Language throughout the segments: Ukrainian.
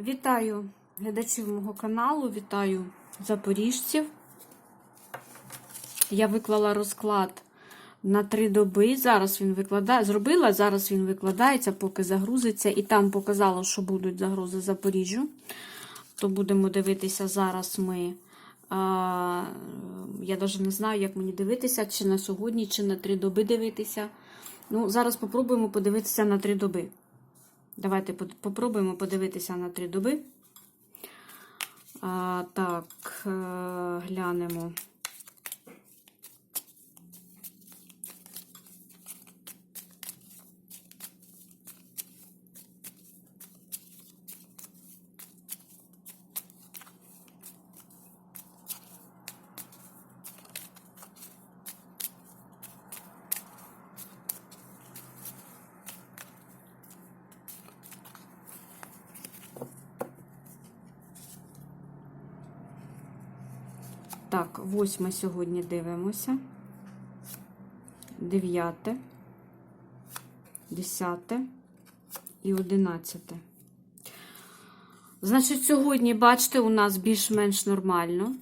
Вітаю глядачів мого каналу, вітаю запоріжців. Я виклала розклад на три доби. Зараз він викладає, зробила, зараз він викладається, поки загрузиться. І там показало, що будуть загрози Запоріжжю. То будемо дивитися зараз ми. А, я навіть не знаю, як мені дивитися, чи на сьогодні, чи на три доби дивитися. Ну, Зараз спробуємо подивитися на три доби. Давайте попробуємо подивитися на три доби. А, так, е, глянемо. Так, восьме сьогодні дивимося. Дев'яте, десяте і одинадцяте. Значить, сьогодні, бачите, у нас більш-менш нормально.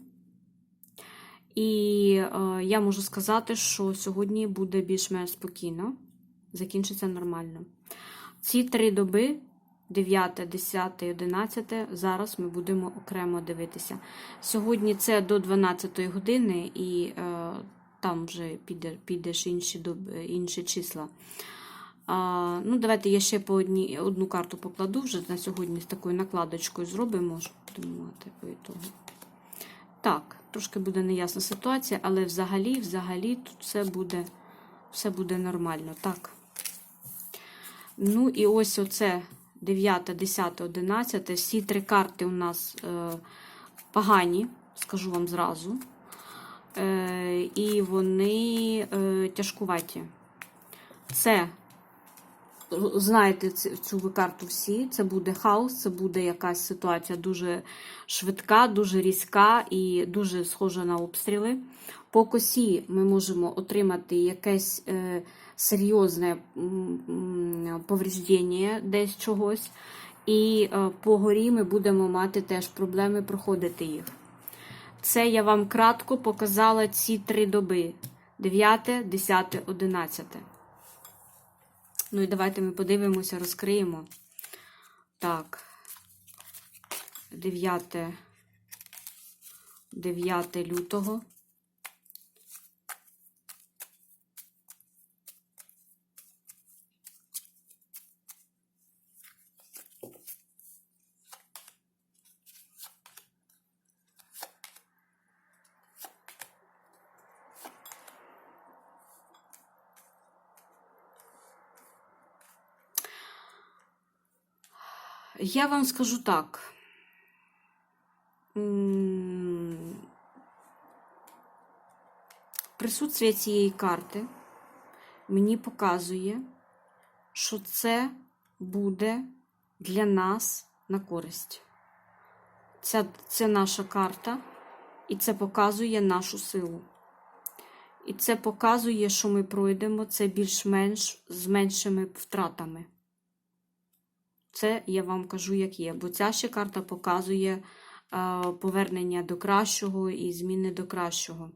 І е, я можу сказати, що сьогодні буде більш-менш спокійно, закінчиться нормально. Ці три доби 9, 10, 11. Зараз ми будемо окремо дивитися. Сьогодні це до 12 години, і е, там вже піде, підеш інші, інші числа. А, ну, Давайте я ще по одні, одну карту покладу вже на сьогодні з такою накладочкою зробимо, щоб будемо по ітогу. Так, трошки буде неясна ситуація, але взагалі, взагалі тут все буде, все буде нормально. Так. Ну і ось оце 9, 10, 11. Всі три карти у нас е, погані, скажу вам зразу. Е, і вони е, тяжкуваті. Це, знаєте, цю ви карту всі. Це буде хаос, це буде якась ситуація дуже швидка, дуже різка і дуже схожа на обстріли. По косі ми можемо отримати якесь серйозне повреждення десь чогось. І е, по горі ми будемо мати теж проблеми проходити їх. Це я вам кратко показала ці три доби: 9, 10, 11. Ну і давайте ми подивимося, розкриємо. Так. 9, 9 лютого. Я вам скажу так. Присутствие цієї карти мені показує, що це буде для нас на користь. Це, це наша карта, і це показує нашу силу. І це показує, що ми пройдемо це більш-менш з меншими втратами. Це я вам кажу, як є. Бо ця ще карта показує е, повернення до кращого і зміни до кращого.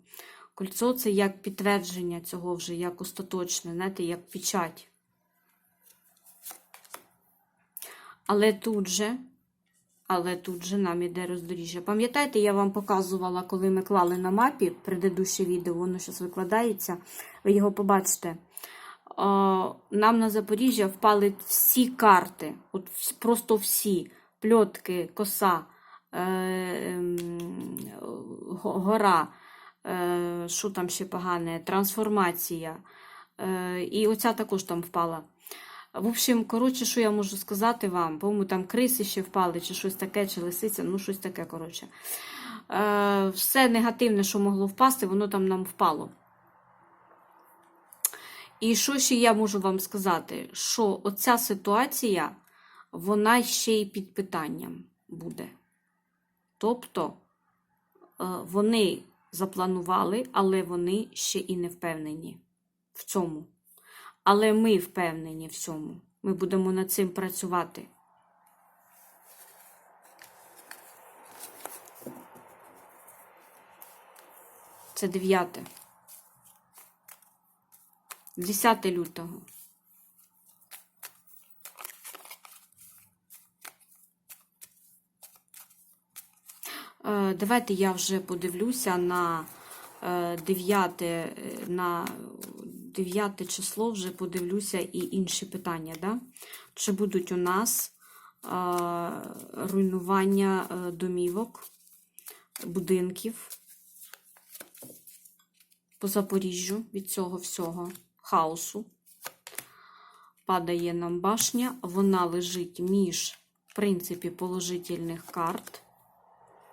Кольцо це як підтвердження цього вже, як остаточне, знаєте, як печать. Але тут же, але тут же нам іде роздоріжжя. Пам'ятаєте, я вам показувала, коли ми клали на мапі предыдуще відео, воно зараз викладається, ви його побачите. А, Нам на Запоріжжя впали всі карти, от просто всі пльотки, коса, е, ем, гора, е, що там ще погане, трансформація. Е, І оця також там впала. В общем, коротше, що я можу сказати вам? По-моєму, там криси ще впали, чи щось таке, чи лисиця, ну щось таке, коротше. Е, Все негативне, що могло впасти, воно там нам впало. І що ще я можу вам сказати? Що оця ситуація, вона ще й під питанням буде. Тобто е, вони запланували, але вони ще і не впевнені в цьому. Але ми впевнені в цьому. Ми будемо над цим працювати. Це дев'яте. 10 лютого. Е, Давайте я вже подивлюся на 9, на 9 число, вже подивлюся і інші питання. Да? Чи будуть у нас е, руйнування е, домівок, будинків по Запоріжжю від цього всього хаосу? Падає нам башня, вона лежить між, в принципі, положительних карт.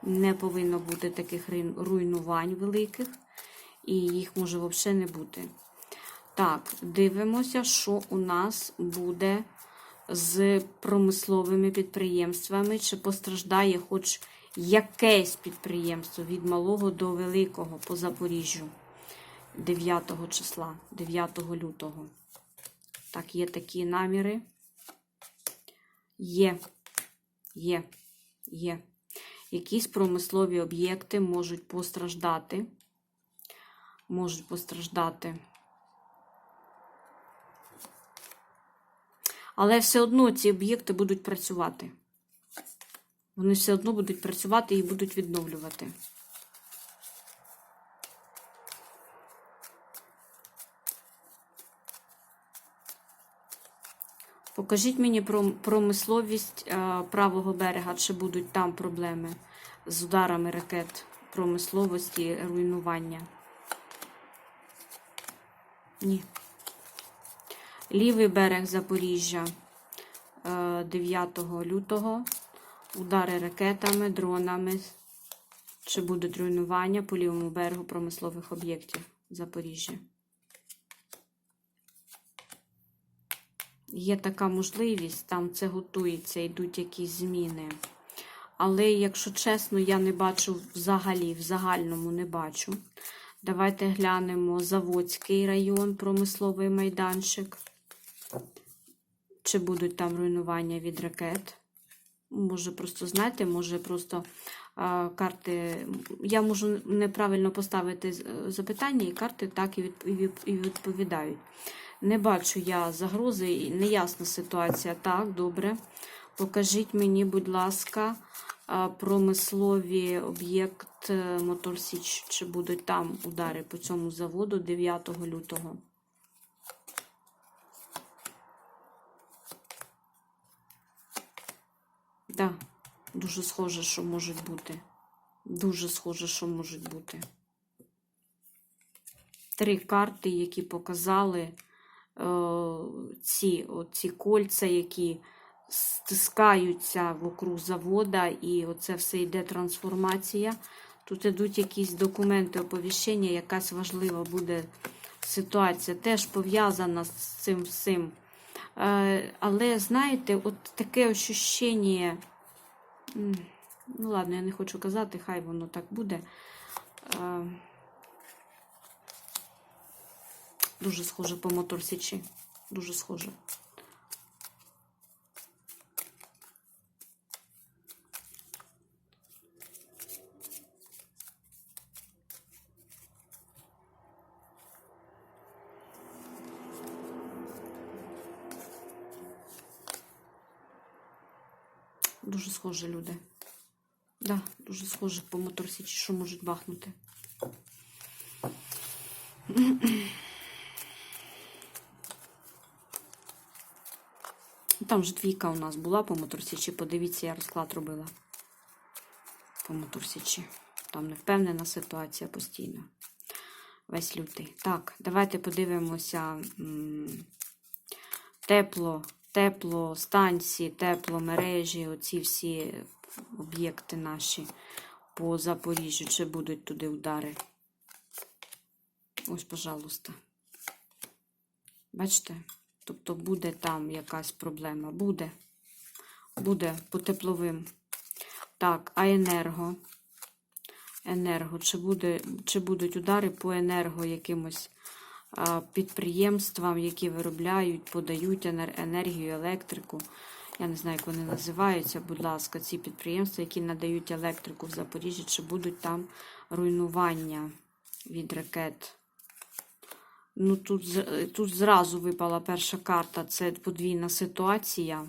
Не повинно бути таких руйнувань великих, і їх може взагалі не бути. Так, дивимося, що у нас буде з промисловими підприємствами, чи постраждає хоч якесь підприємство від малого до великого по Запоріжжю 9 числа, 9 лютого. Так, є такі наміри. Є, є, є. Якісь промислові об'єкти можуть постраждати. Можуть постраждати. Але все одно ці об'єкти будуть працювати. Вони все одно будуть працювати і будуть відновлювати. Покажіть мені про промисловість е, правого берега, чи будуть там проблеми з ударами ракет промисловості, руйнування. Ні. Лівий берег Запоріжжя е, 9 лютого. Удари ракетами, дронами. Чи будуть руйнування по лівому берегу промислових об'єктів Запоріжжя? Є така можливість, там це готується, йдуть якісь зміни. Але, якщо чесно, я не бачу взагалі, в загальному не бачу. Давайте глянемо Заводський район, промисловий майданчик. Чи будуть там руйнування від ракет? Може, просто знаєте, може просто а, карти. Я можу неправильно поставити запитання, і карти так і відповідають. Не бачу я загрози, неясна ситуація. Так, добре. Покажіть мені, будь ласка, промислові об'єкт е, Моторсіч, чи будуть там удари по цьому заводу 9 лютого. Так, дуже схоже, що можуть бути. Дуже схоже, що можуть бути. Три карти, які показали ці, ці кольця, які стискаються вокруг завода, і оце все йде трансформація. Тут йдуть якісь документи, оповіщення, якась важлива буде ситуація, теж пов'язана з цим всім. Е, але, знаєте, от таке ощущення, ну ладно, я не хочу казати, хай воно так буде. Е, Дуже схоже по моторсічі. Дуже схоже. Дуже схоже люди. Да, дуже схоже по моторсічі, що можуть бахнути. Там ж двійка у нас була по моторсічі. Подивіться, я розклад робила по моторсічі. Там не впевнена ситуація постійно. Весь лютий. Так, давайте подивимося тепло, тепло станції, тепло мережі, оці всі об'єкти наші по Запоріжжю. Чи будуть туди удари? Ось, пожалуйста. Бачите? Тобто буде там якась проблема. Буде. Буде по тепловим. Так, а енерго? Енерго. Чи, буде, чи будуть удари по енерго якимось а, підприємствам, які виробляють, подають енер- енергію, електрику? Я не знаю, як вони називаються, будь ласка, ці підприємства, які надають електрику в Запоріжжі, чи будуть там руйнування? від ракет. Ну, тут, тут зразу випала перша карта, це подвійна ситуація.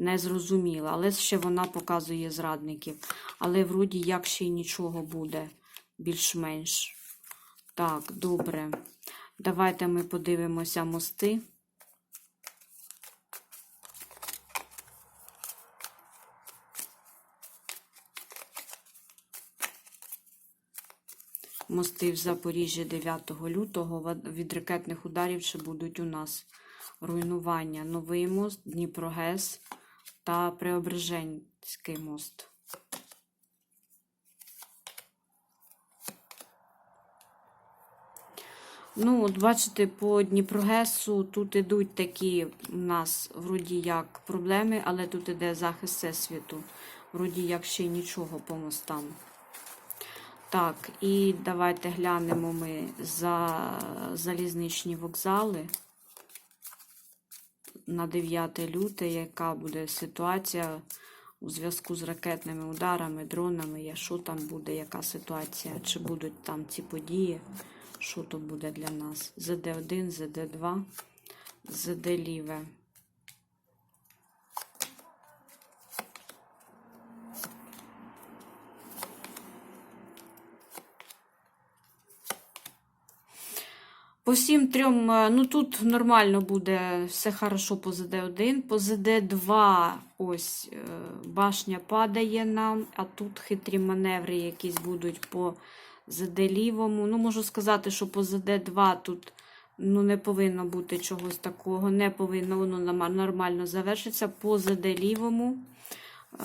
Незрозуміла, але ще вона показує зрадників. Але вроді як ще й нічого буде більш-менш. Так, добре. Давайте ми подивимося мости. Мости в Запоріжжі 9 лютого від ракетних ударів ще будуть у нас руйнування. Новий мост, Дніпрогес та Преображенський мост. Ну, от бачите, по Дніпрогесу тут ідуть такі у нас вроді як проблеми, але тут іде захист всесвіту. Вроді як ще й нічого по мостам. Так, і давайте глянемо ми за залізничні вокзали на 9 люте, яка буде ситуація у зв'язку з ракетними ударами, дронами, що там буде, яка ситуація, чи будуть там ці події, що то буде для нас. ЗД1, ЗД2, ЗД ліве. По всім трьом, е, ну тут нормально буде, все хорошо по ЗД1. По ЗД2 ось е, башня падає нам, а тут хитрі маневри якісь будуть по ЗД лівому. Ну, можу сказати, що по ЗД2 тут ну, не повинно бути чогось такого, не повинно воно нормально завершиться. По ЗД лівому. е,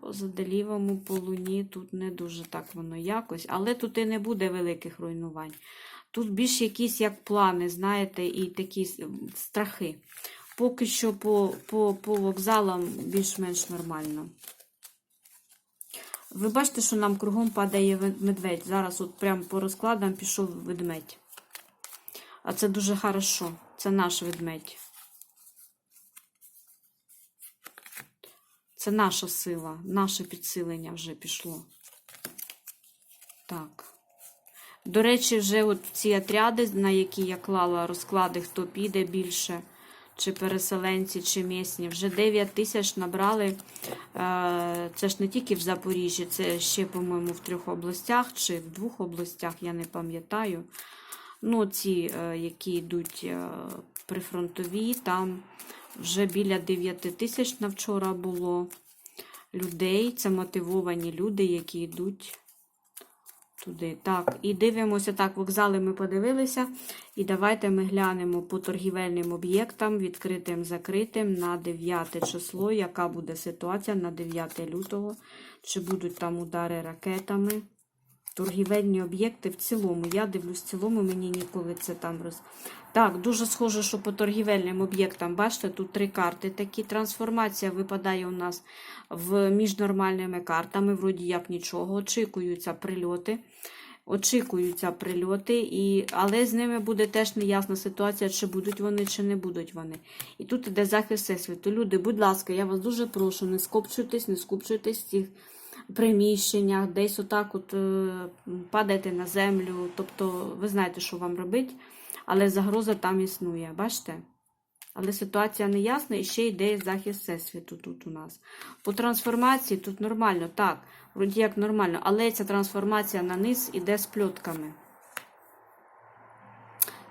По ЗД лівому, по луні тут не дуже так воно якось, але тут і не буде великих руйнувань. Тут більш якісь як плани, знаєте, і такі страхи. Поки що по, по, по вокзалам більш-менш нормально. Ви бачите, що нам кругом падає медведь. Зараз от прямо по розкладам пішов ведмедь. А це дуже хорошо. Це наш ведмедь. Це наша сила, наше підсилення вже пішло. Так. До речі, вже от ці отряди, на які я клала розклади, хто піде більше, чи переселенці, чи місні, вже 9 тисяч набрали. Е, Це ж не тільки в Запоріжжі, це ще, по-моєму, в трьох областях чи в двох областях, я не пам'ятаю. Ну, ці, е, які йдуть е, прифронтові, там вже біля 9 тисяч на вчора було людей. Це мотивовані люди, які йдуть туди. Так, і дивимося так, вокзали ми подивилися. І давайте ми глянемо по торгівельним об'єктам, відкритим, закритим на 9 число, яка буде ситуація на 9 лютого. Чи будуть там удари ракетами. Торгівельні об'єкти в цілому. Я дивлюсь, в цілому мені ніколи це там роз. Так, дуже схоже, що по торгівельним об'єктам, бачите, тут три карти такі. Трансформація випадає у нас в між нормальними картами, вроді як нічого. Очікуються прильоти. Очікуються прильоти, і... але з ними буде теж неясна ситуація, чи будуть вони, чи не будуть вони. І тут іде захист всесвіту. Люди, будь ласка, я вас дуже прошу, не скопчуйтесь, не скупчуйтесь цих приміщеннях, десь отак от е, падайте на землю. Тобто, ви знаєте, що вам робити, але загроза там існує, бачите? Але ситуація не ясна і ще йде захист всесвіту тут у нас. По трансформації тут нормально, так, вроді як нормально, але ця трансформація на низ іде з пльотками.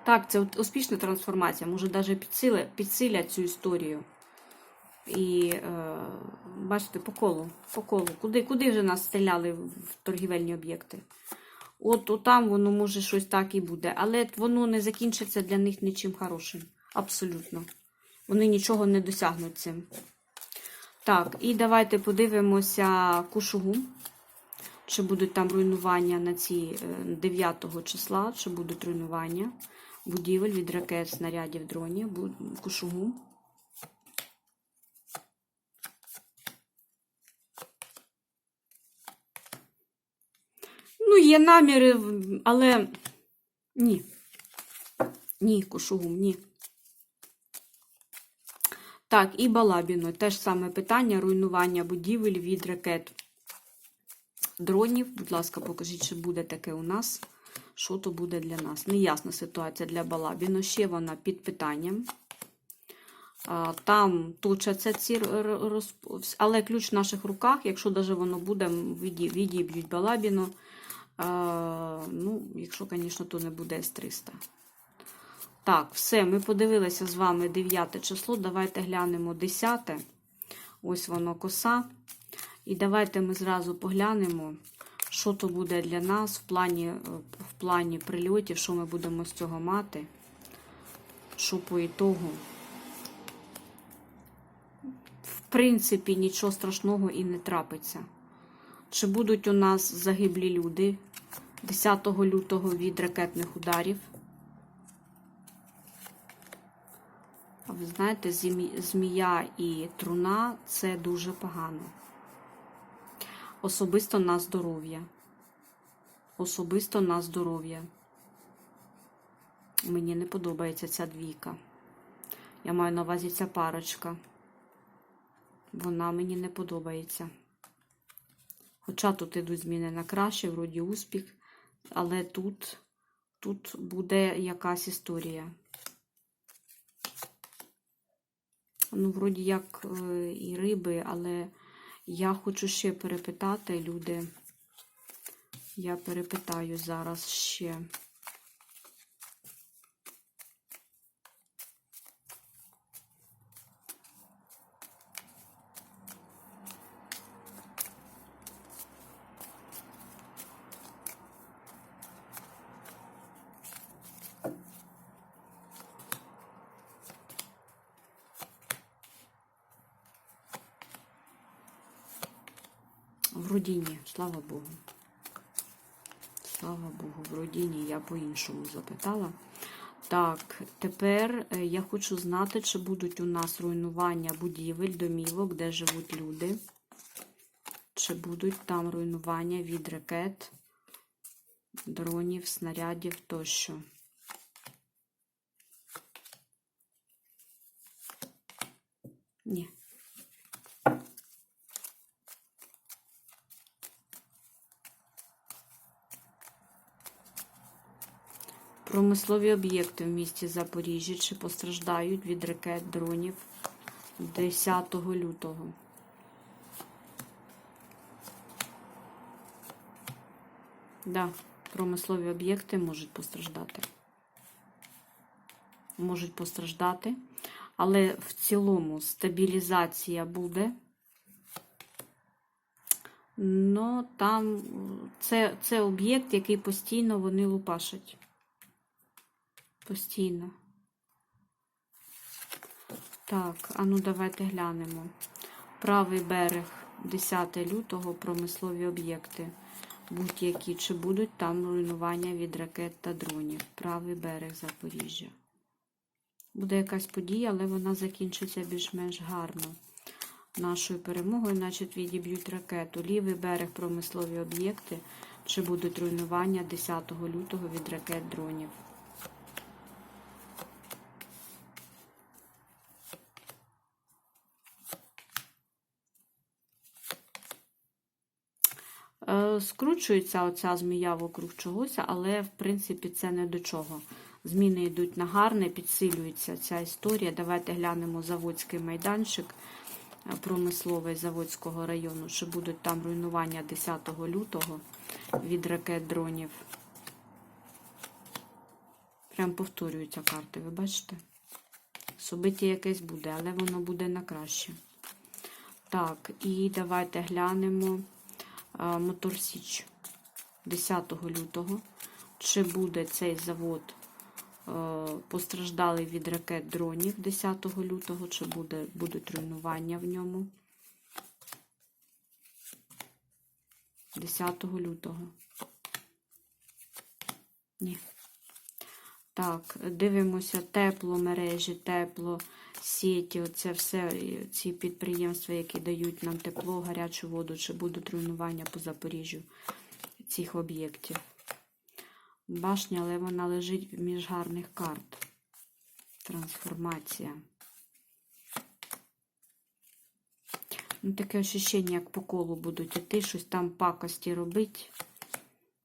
Так, це успішна трансформація, може навіть підсилять цю історію. І е, бачите, по колу, по колу. Куди, куди вже нас стріляли в торгівельні об'єкти? От, там воно може щось так і буде, але воно не закінчиться для них нічим хорошим. Абсолютно. Вони нічого не досягнуть цим. Так, і давайте подивимося Кушугу. Чи будуть там руйнування на ці е, 9 числа, чи будуть руйнування будівель від ракет, снарядів, дронів, Кушугу. Ну, є наміри, але ні. Ні, Кушугум, ні. Так, і Балабіно. Теж саме питання руйнування будівель від ракет дронів. Будь ласка, покажіть, чи буде таке у нас. що то буде для нас. Неясна ситуація для Балабіно. Ще вона під питанням. Там точаться ці розп... але ключ в наших руках, якщо даже воно буде, відіб'ють Балабіно. А, ну, якщо, звісно, то не буде С-300. Так, все, ми подивилися з вами 9 число. Давайте глянемо 10. Ось воно коса. І давайте ми зразу поглянемо, що то буде для нас в плані, е, в плані прильотів, що ми будемо з цього мати. Що по ітогу. В принципі, нічого страшного і не трапиться. Чи будуть у нас загиблі люди 10 лютого від ракетних ударів? А ви знаєте, змія і труна це дуже погано. Особисто на здоров'я. Особисто на здоров'я. Мені не подобається ця двійка. Я маю на увазі ця парочка. Вона мені не подобається. Хоча тут йдуть зміни на краще, вроді успіх, але тут, тут буде якась історія. Ну, вроді як е, і риби, але я хочу ще перепитати, люди. Я перепитаю зараз ще. Вроді ні, слава Богу. Слава Богу, вроді ні, я по-іншому запитала. Так, тепер е, я хочу знати, чи будуть у нас руйнування будівель, домівок, де живуть люди. Чи будуть там руйнування від ракет, дронів, снарядів тощо. Ні. Промислові об'єкти в місті Запоріжжя чи постраждають від ракет дронів 10 лютого. Да, промислові об'єкти можуть постраждати. Можуть постраждати, але в цілому стабілізація буде. Ну, там це, це об'єкт, який постійно вони лупашать. Постійно. Так, а ну давайте глянемо. Правий берег 10 лютого промислові об'єкти. Будь-які, чи будуть там руйнування від ракет та дронів. Правий берег Запоріжжя. Буде якась подія, але вона закінчиться більш-менш гарно. Нашою перемогою, значить, відіб'ють ракету. Лівий берег промислові об'єкти. Чи будуть руйнування 10 лютого від ракет дронів. Скручується оця змія вокруг чогось, але в принципі це не до чого. Зміни йдуть на гарне, підсилюється ця історія. Давайте глянемо заводський майданчик е, промисловий Заводського району, чи будуть там руйнування 10 лютого від ракет дронів. Прям повторюються карти, ви бачите? Собиття якесь буде, але воно буде на краще. Так, і давайте глянемо Мотор Січ 10 лютого. Чи буде цей завод е, постраждалий від ракет дронів 10 лютого, чи буде, будуть руйнування в ньому 10 лютого? Ні. Так, дивимося тепло мережі, тепло сіті, оце все ці підприємства, які дають нам тепло, гарячу воду, чи будуть руйнування по Запоріжжю цих об'єктів. Башня, але вона лежить між гарних карт. Трансформація. Ну, таке ощущення, як по колу будуть іти, щось там пакості робити.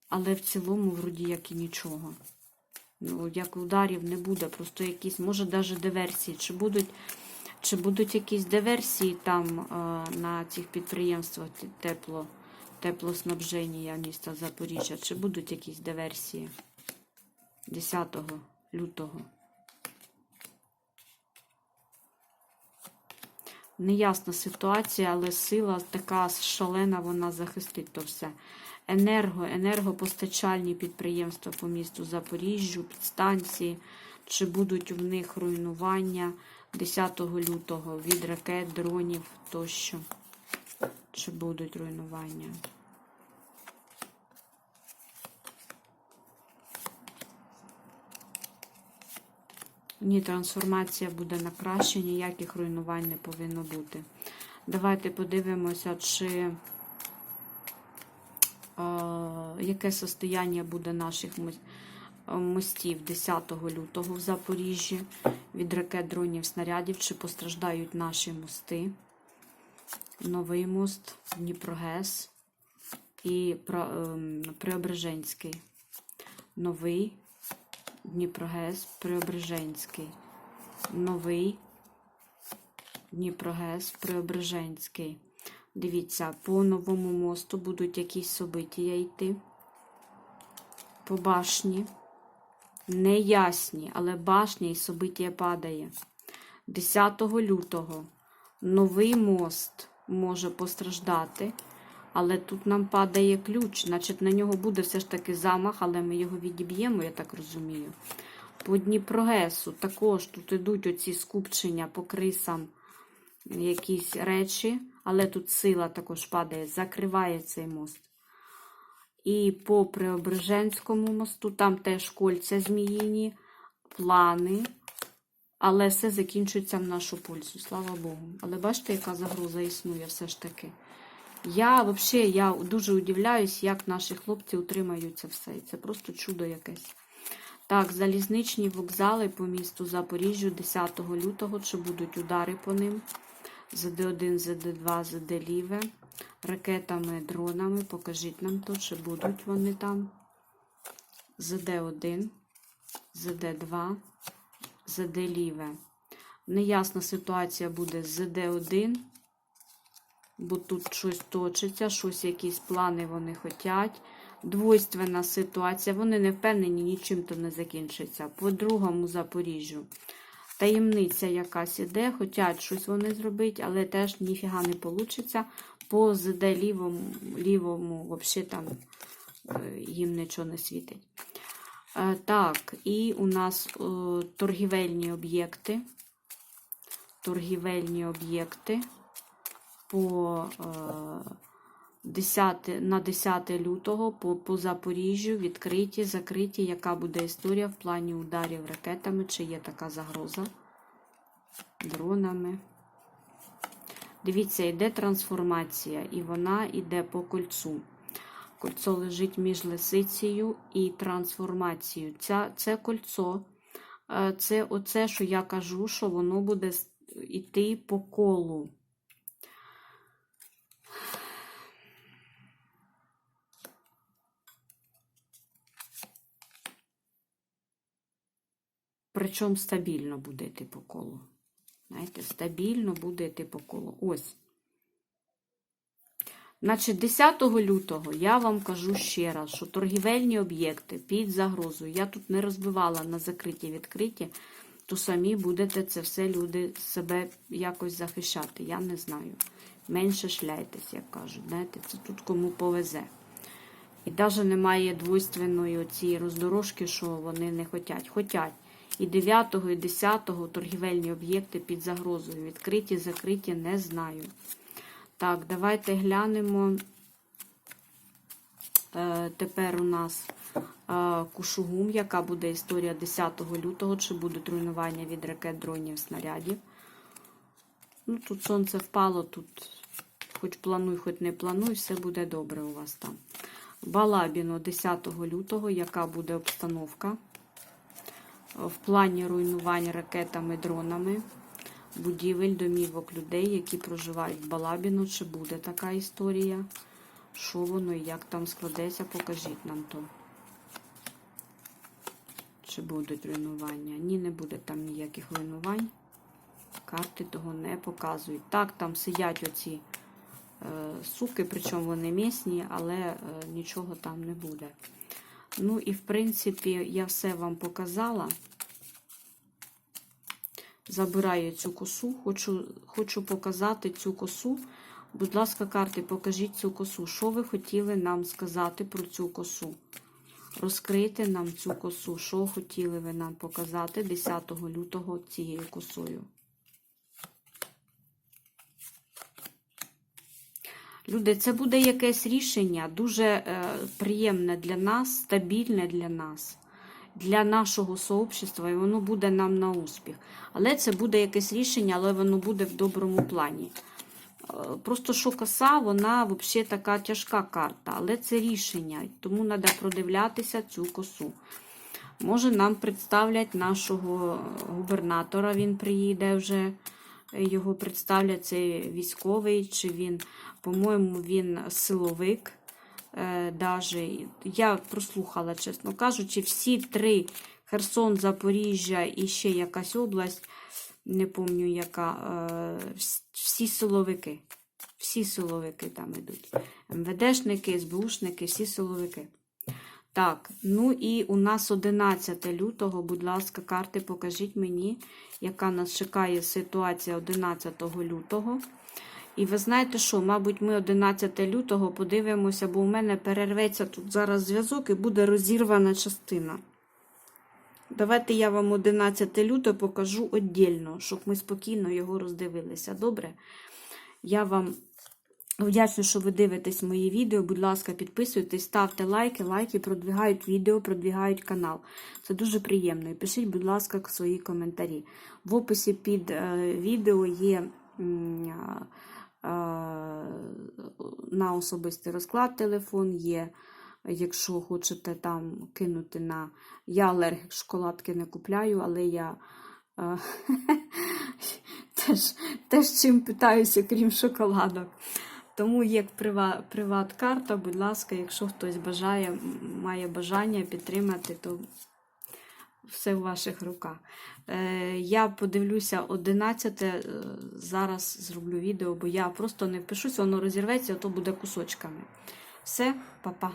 Але в цілому, вроді, як і нічого. Ну, як ударів не буде, просто якісь, може, навіть диверсії. Чи будуть, чи будуть якісь диверсії там е, на цих підприємствах тепло, теплоснабження міста Запоріжжя? Чи будуть якісь диверсії 10 лютого? Неясна ситуація, але сила така шалена, вона захистить то все. Енерго, енергопостачальні підприємства по місту Запоріжжю, підстанції, чи будуть в них руйнування 10 лютого від ракет, дронів тощо. Чи будуть руйнування? Ні, трансформація буде на краще, ніяких руйнувань не повинно бути. Давайте подивимося, чи яке состояння буде наших мостів 10 лютого в Запоріжжі від ракет, дронів, снарядів, чи постраждають наші мости. Новий мост, Дніпрогес і ем, Преображенський. Новий Дніпрогес, Преображенський. Новий Дніпрогес, Преображенський. Дивіться, по новому мосту будуть якісь события йти. По башні. Неясні, але башня і события падає. 10 лютого новий мост може постраждати, але тут нам падає ключ, значить на нього буде все ж таки замах, але ми його відіб'ємо, я так розумію. По Дніпрогесу також тут ідуть оці скупчення по крисам, якісь речі, але тут сила також падає, закриває цей мост. І по Преображенському мосту, там теж кольця зміїні, плани, але все закінчується в нашу пользу, слава Богу. Але бачите, яка загроза існує все ж таки. Я взагалі я дуже удивляюсь, як наші хлопці утримаються все. Це просто чудо якесь. Так, залізничні вокзали по місту Запоріжжю 10 лютого. Чи будуть удари по ним? ЗД1, ЗД2, ЗД Ліве. Ракетами, дронами. Покажіть нам то, чи будуть вони там. ЗД1, ЗД2, ЗД Ліве. Неясна ситуація буде з ЗД1 бо тут щось точиться, щось, якісь плани вони хотять. Двойственна ситуація, вони не впевнені, нічим то не закінчиться. По другому Запоріжжю. Таємниця якась іде, хочуть щось вони зробити, але теж ніфіга не вийде. По ЗД лівому, лівому взагалі там е, їм нічого не світить. Е, Так, і у нас е, торгівельні об'єкти. Торгівельні об'єкти по 10, на 10 лютого по, по Запоріжжю відкриті, закриті. Яка буде історія в плані ударів ракетами? Чи є така загроза? Дронами. Дивіться, йде трансформація, і вона йде по кольцу. Кольцо лежить між лисицею і трансформацією. Ця, це кольцо, е, це оце, що я кажу, що воно буде йти по колу. Причому стабільно буде йти по колу. Знаєте, стабільно буде йти по колу. Ось. Значить, 10 лютого я вам кажу ще раз, що торгівельні об'єкти під загрозою. Я тут не розбивала на закриті відкриті, то самі будете це все люди себе якось захищати. Я не знаю. Менше шляйтесь, як кажуть. Знаєте, це тут кому повезе. І навіть немає двойственної цієї роздорожки, що вони не хотять. Хотять. І 9, і 10 торгівельні об'єкти під загрозою. Відкриті, закриті, не знаю. Так, давайте глянемо. Е, тепер у нас е, Кушугум, яка буде історія 10 лютого, чи будуть руйнування від ракет, дронів, снарядів. Ну, тут сонце впало, тут хоч плануй, хоч не плануй, все буде добре у вас там. Балабіно 10 лютого, яка буде обстановка в плані руйнувань ракетами, дронами, будівель, домівок людей, які проживають в Балабіно, чи буде така історія. що воно і як там складеться, покажіть нам то. Чи будуть руйнування? Ні, не буде там ніяких руйнувань. Карти того не показують. Так, там сидять оці е, суки, причому вони місні, але е, нічого там не буде. Ну і в принципі, я все вам показала. Забираю цю косу. Хочу, хочу показати цю косу. Будь ласка, карти, покажіть цю косу. Що ви хотіли нам сказати про цю косу? Розкрийте нам цю косу. Що хотіли ви нам показати 10 лютого цією косою? Люди, це буде якесь рішення дуже е, приємне для нас, стабільне для нас, для нашого сообщества, і воно буде нам на успіх. Але це буде якесь рішення, але воно буде в доброму плані. Е, Просто що коса, вона взагалі така тяжка карта, але це рішення, тому треба продивлятися цю косу. Може, нам представлять нашого губернатора, він приїде вже, його представлять, це військовий, чи він, по-моєму, він силовик. Е, даже. Я прослухала, чесно кажучи, всі три Херсон, Запоріжжя і ще якась область, не пам'ятаю яка, е, всі силовики. Всі силовики там йдуть. МВДшники, СБУшники, всі силовики. Так, ну і у нас 11 лютого, будь ласка, карти, покажіть мені, яка нас чекає ситуація 11 лютого. І ви знаєте що, мабуть, ми 11 лютого подивимося, бо у мене перерветься тут зараз зв'язок і буде розірвана частина. Давайте я вам 11 лютого покажу віддільно, щоб ми спокійно його роздивилися. Добре? Я вам вдячна, що ви дивитесь мої відео. Будь ласка, підписуйтесь, ставте лайки. Лайки продвигають відео, продвигають канал. Це дуже приємно. І пишіть, будь ласка, свої коментарі. В описі під е, відео є. а, на особистий розклад телефон є. Якщо хочете там кинути на. Я алергік шоколадки не купляю, але я е, теж чим питаюся, крім шоколадок. Тому є приват-карта, будь ласка, якщо хтось бажає, має бажання підтримати, то все в ваших руках. Е, я подивлюся 11, е, зараз зроблю відео, бо я просто не впишусь, воно розірветься, а то буде кусочками. Все, па-па.